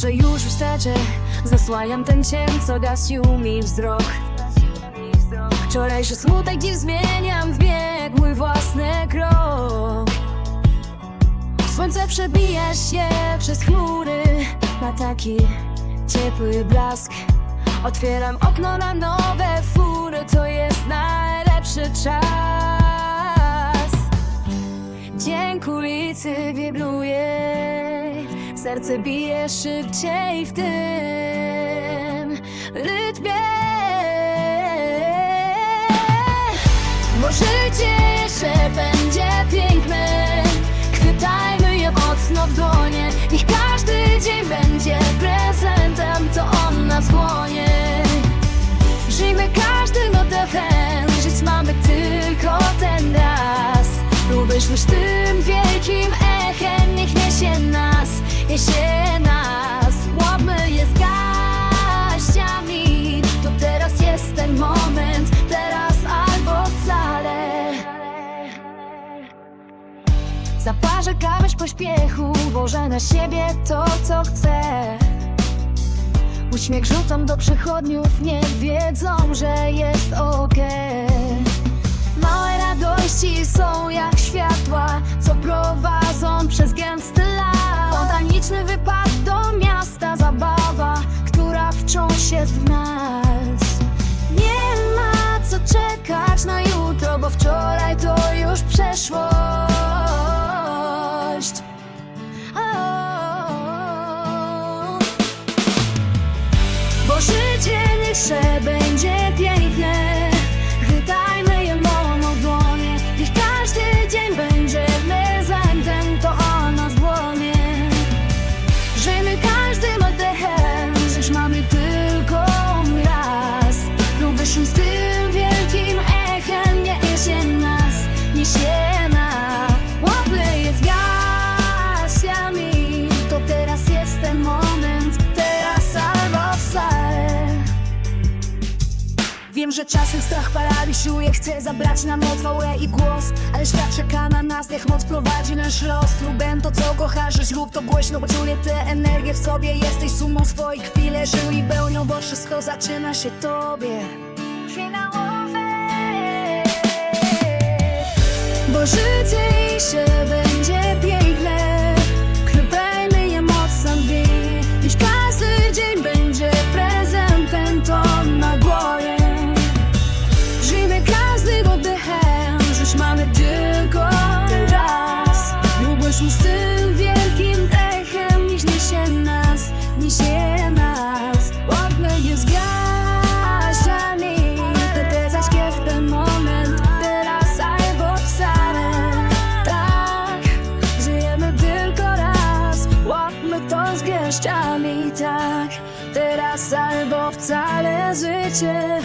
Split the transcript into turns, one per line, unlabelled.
pasztecie Zasłaniam ten cień, co gasił mi wzrok. Wczorajszy smutek dziś zmieniam w bieg Mój własny krok. Słońce przebija się przez chmury Ma taki ciepły blask. Otwieram okno na nowe fury To jest najlepszy Serce bije szybciej w tym rytmie. Bo życie jeszcze będzie piękne. Chwytajmy je mocno w dłonie. Niech każdy dzień będzie prezentem To on nas chłonie Żyjmy każdym oddechem Żyć mamy tylko ten raz. Próbujmy z tym wielkim nas, niesie nas Łapmy je z garściami To teraz jest ten moment Teraz albo wcale. Zaparzę kawę w pośpiechu Włożę na siebie to, co chcę. Uśmiech rzucam do przechodniów, nie wiedzą, że jest okej. Małe Spontaniczny wypad do miasta, zabawa, która wciąż jest w nas. Nie ma co czekać na jutro, bo wczoraj to już przeszłość. Je z To teraz jest ten moment Teraz albo Wiem, że czasem strach paraliżuje. Chce zabrać nam odwałę i głos Ale świat czeka na nas, niech moc prowadzi nasz los. Rób to, co kochasz, rób to głośno Bo czuję tę energię w sobie. Jesteś sumą swoich chwil Żył i pełnią, bo wszystko zaczyna się tobie Bo życie i garściami Tak, teraz albo wcale życie